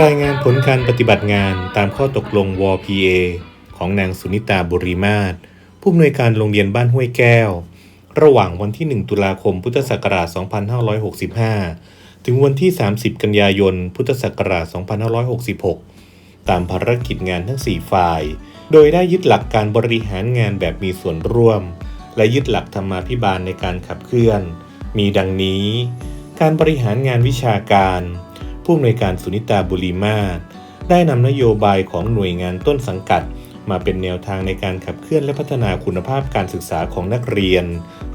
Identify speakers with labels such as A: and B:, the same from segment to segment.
A: รายงานผลการปฏิบัติงานตามข้อตกลงว PA ของนางสุนิตาบุริมาศผู้อำนวยการโรงเรียนบ้านห้วยแก้ว ระหว่างวันที่ 1 ตุลาคมพุทธศักราช 2565 ถึงวันที่ 30 กันยายน พุทธศักราช 2566 ตามภารกิจงานทั้ง 4 ฝ่าย โดยได้ยึดหลักการบริหารงานแบบมีส่วนร่วม และยึดหลักธรรมาภิบาลในการขับเคลื่อน มีดังนี้ การบริหารงานวิชาการ ผู้อำนวยการสุนิตาบุรีมาศได้นำนโยบายของหน่วยงานต้นสังกัด มาเป็นแนวทางในการขับเคลื่อนและพัฒนาคุณภาพการศึกษาของนักเรียน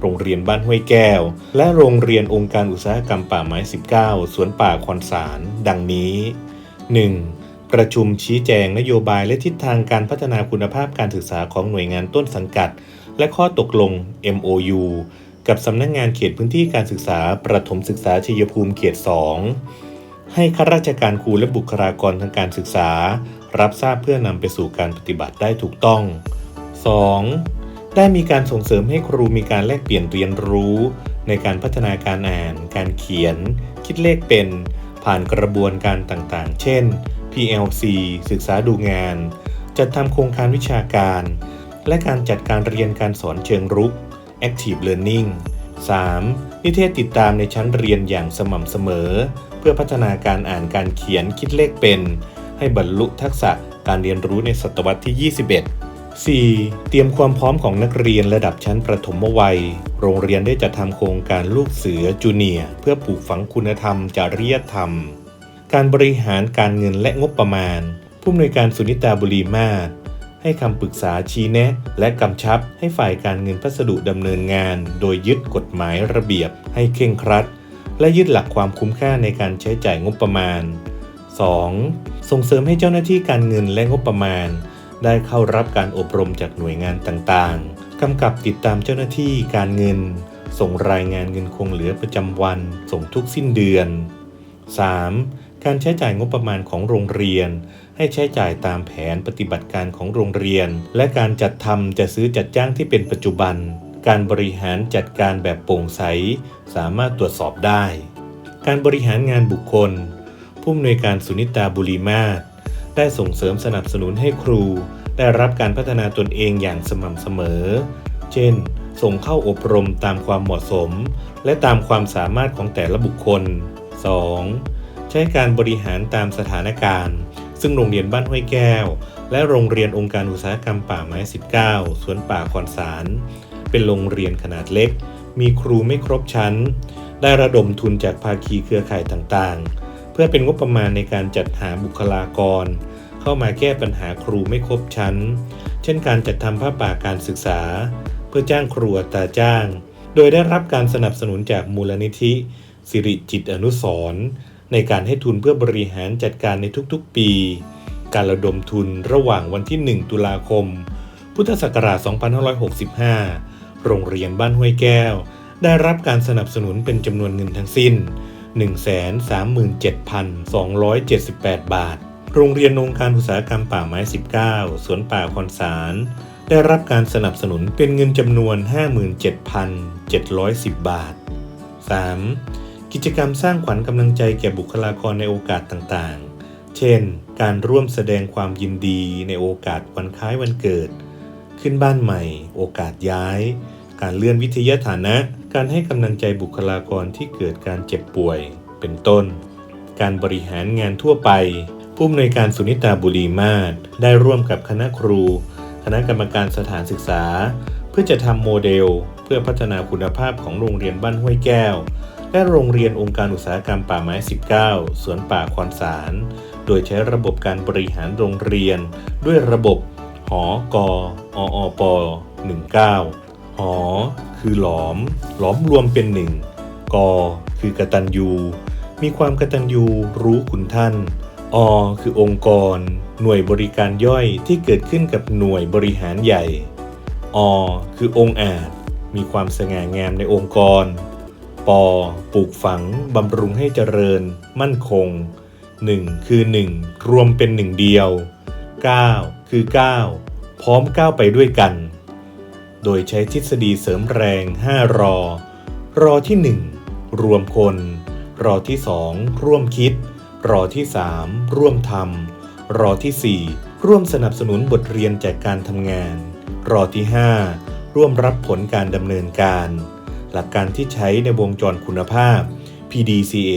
A: โรงเรียนบ้านห้วยแก้ว และโรงเรียนองค์การอุตสาหกรรมป่าไม้ 19 สวนป่าคอนสาร ดังนี้ 1. ประชุมชี้แจงนโยบายและทิศทางการพัฒนาคุณภาพการศึกษาของหน่วยงานต้นสังกัด และข้อตกลง MOU กับสำนักงงานเขตพื้นที่การศึกษา ประถมศึกษาชัยภูมิเขต 2 ให้ข้าราชการครูและบุคลากรทางการศึกษา รับทราบเพื่อนำไปสู่การปฏิบัติได้ถูกต้อง 2. ได้มีการส่งเสริมให้ครูมีการแลกเปลี่ยนเรียนรู้ ในการพัฒนาการอ่าน การเขียน คิดเลขเป็น ผ่านกระบวนการต่างๆ เช่น PLC ศึกษาดูงาน จัดทำโครงการวิชาการ และการจัดการเรียนการสอนเชิงรุก Active Learning 3. นิเทศติดตามในชั้นเรียนอย่างสม่ำเสมอ พื่อพัฒนาการอ่านการเขียนคิดเลขเป็น ให้บรรลุทักษะการเรียนรู้ในศตวรรษที่ 21 4. เตรียมความพร้อมของนักเรียนระดับชั้นประถมวัย โรงเรียนได้จัดทำโครงการลูกเสือจูเนียเพื่อปลูกฝังคุณธรรม จริยธรรม การบริหารการเงินและงบประมาณ ผู้อำนวยการสุนิตาบุรีมาศให้คำปรึกษาชี้แนะ และกำชับให้ฝ่ายการเงินพัสดุดำเนินงาน โดยยึดกฎหมายระเบียบให้เคร่งครัด และยึดหลักความคุ้มค่าในการใช้จ่ายงบประมาณ 2. ส่งเสริมให้เจ้าหน้าที่การเงินและงบประมาณ ได้เข้ารับการอบรมจากหน่วยงานต่างๆ กำกับติดตามเจ้าหน้าที่การเงิน ส่งรายงานเงินคงเหลือประจำวัน ส่งทุกสิ้นเดือน 3. การใช้จ่ายงบประมาณของโรงเรียน ให้ใช้จ่ายตามแผนปฏิบัติการของโรงเรียน และการจัดทำจะซื้อจัดจ้างที่เป็นปัจจุบัน การบริหารจัดการแบบโปร่งใส สามารถตรวจสอบได้ การบริหารงานบุคคล ผู้อำนวยการสุนิตาบุรีมาศได้ส่งเสริมสนับสนุนให้ครู ได้รับการพัฒนาตนเองอย่างสม่ำเสมอ เช่น ส่งเข้าอบรมตามความเหมาะสม และตามความสามารถของแต่ละบุคคล 2. ใช้การบริหารตามสถานการณ์ ซึ่งโรงเรียนบ้านห้วยแก้ว และโรงเรียนองค์การอุตสาหกรรมป่าไม้ 19 สวนป่าคอนสาร เป็นโรงเรียนขนาดเล็ก มีครูไม่ครบชั้น ได้ระดมทุนจากภาคีเครือข่ายต่างๆ เพื่อเป็นงบประมาณในการจัดหาบุคลากร เข้ามาแก้ปัญหาครูไม่ครบชั้น เช่นการจัดทำผ้าป่าการศึกษา เพื่อจ้างครูอัตราจ้าง โดยได้รับการสนับสนุนจากมูลนิธิ สิริจิตอนุสรในการให้ทุนเพื่อบริหารจัดการในทุกๆปี การระดมทุนระหว่างวันที่ 1 ตุลาคม พุทธศักราช 2565 โรงเรียนบ้านห้วยแก้ว ได้รับการสนับสนุนเป็นจำนวนเงินทั้งสิ้น 137,278 บาท โรงเรียนองค์การอุตสาหกรรมป่าไม้ 19 สวนป่าคอนสาร ได้รับการสนับสนุนเป็นเงินจำนวน 57,710 บาท 3. กิจกรรมสร้างขวัญกำลังใจแก่บุคลากรในโอกาสต่างๆ เช่น การร่วมแสดงความยินดีในโอกาสวันคล้ายวันเกิด ขึ้นบ้านใหม่ โอกาสย้าย การเลื่อนวิทยาฐานะ การให้กำลังใจบุคลากรที่เกิดการเจ็บป่วย เป็นต้น การบริหารงานทั่วไป ผู้อำนวยการสุนิตาบุรีมาศได้ร่วมกับคณะครู คณะกรรมการสถานศึกษา เพื่อจะทำโมเดล เพื่อพัฒนาคุณภาพของโรงเรียนบ้านห้วยแก้ว และโรงเรียนองค์การอุตสาหกรรมป่าไม้ 19 สวนป่าคอนสาร โดยใช้ระบบการบริหารโรงเรียน ด้วยระบบ หอกอออป19 หอ คือหลอม หลอมรวมเป็นหนึ่งกอคือกตัญญูมีความกตัญญูรู้คุณท่าน อ คือองค์กร หน่วยบริการย่อยที่เกิดขึ้นกับหน่วยบริหารใหญ่ อ คือองค์อาจ มีความสง่างามในองค์กร ป ปลูกฝัง บำรุงให้เจริญ มั่นคง 1 คือ 1 รวมเป็นหนึ่งเดียว 9 คือ 9 พร้อมก้าวไปด้วยกัน โดยใช้ทฤษฎีเสริมแรง 5 รอ รอที่ 1 รวมคน รอที่ 2 ร่วมคิด รอที่ 3 ร่วมทำรอทีสี่ 4 ร่วมสนับสนุนบทเรียนจากการทำงาน รอที่ 5 ร่วมรับผลการดำเนินการ หลักการที่ใช้ในวงจรคุณภาพ PDCA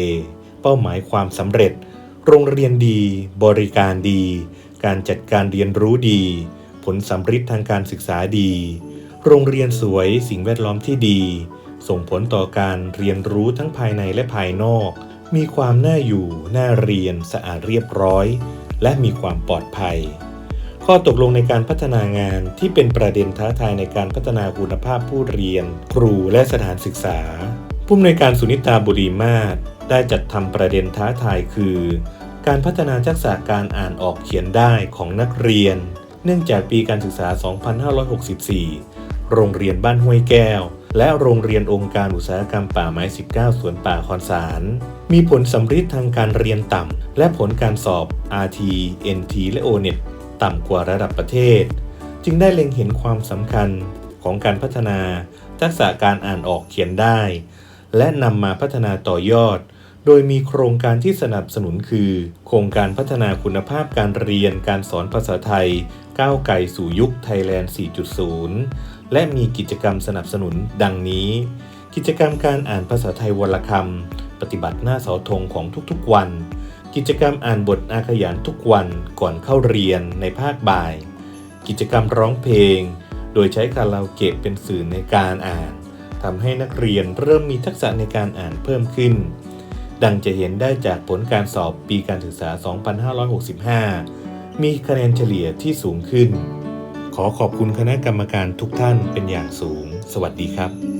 A: เป้าหมายความสำเร็จ โรงเรียนดี บริการดี การจัดการเรียนรู้ดี ผลสำฤทธิ์ทางการศึกษาดี โรงเรียนสวยสิ่งแวดล้อมที่ดี ส่งผลต่อการเรียนรู้ทั้งภายในและภายนอก มีความน่าอยู่ น่าเรียน สะอาดเรียบร้อย และมีความปลอดภัย ข้อตกลงในการพัฒนางานที่เป็นประเด็นท้าทายในการพัฒนาคุณภาพผู้เรียน ครูและสถานศึกษา ผู้อำนวยการสุนิตาบุรีมาศได้จัดทำประเด็นท้าทายคือ การพัฒนาทักษะการอ่านออกเขียนได้ของนักเรียน เนื่องจากปีการศึกษา 2564 โรงเรียนบ้านห้วยแก้ว และโรงเรียนองค์การอุตสาหกรรมป่าไม้ 19 สวนป่าคอนสาร มีผลสำฤทธิ์ทางการเรียนต่ำ และผลการสอบ RT NT และ ONET ต่ำกว่าระดับประเทศ จึงได้เล็งเห็นความสำคัญของการพัฒนา ทักษะการอ่านออกเขียนได้ และนำมาพัฒนาต่อยอด โดยมีโครงการที่สนับสนุนคือ โครงการพัฒนาคุณภาพการเรียนการสอนภาษาไทย ก้าวไกลสู่ยุคไทยแลนด์ 4.0 และมีกิจกรรมสนับสนุนดังนี้ กิจกรรมการอ่านภาษาไทยวรคำ ปฏิบัติหน้าเสาธงของทุกๆวัน กิจกรรมอ่านบทอาขยานทุกวันก่อนเข้าเรียนในภาคบ่าย กิจกรรมร้องเพลง โดยใช้คาราโอเกะเป็นสื่อในการอ่านทำให้นักเรียนเริ่มมีทักษะในการอ่านเพิ่มขึ้น ดังจะเห็นได้จากผลการสอบปีการศึกษา 2565 มีคะแนนเฉลี่ยที่สูงขึ้น ขอขอบคุณคณะกรรมการทุกท่านเป็นอย่างสูง สวัสดีครับ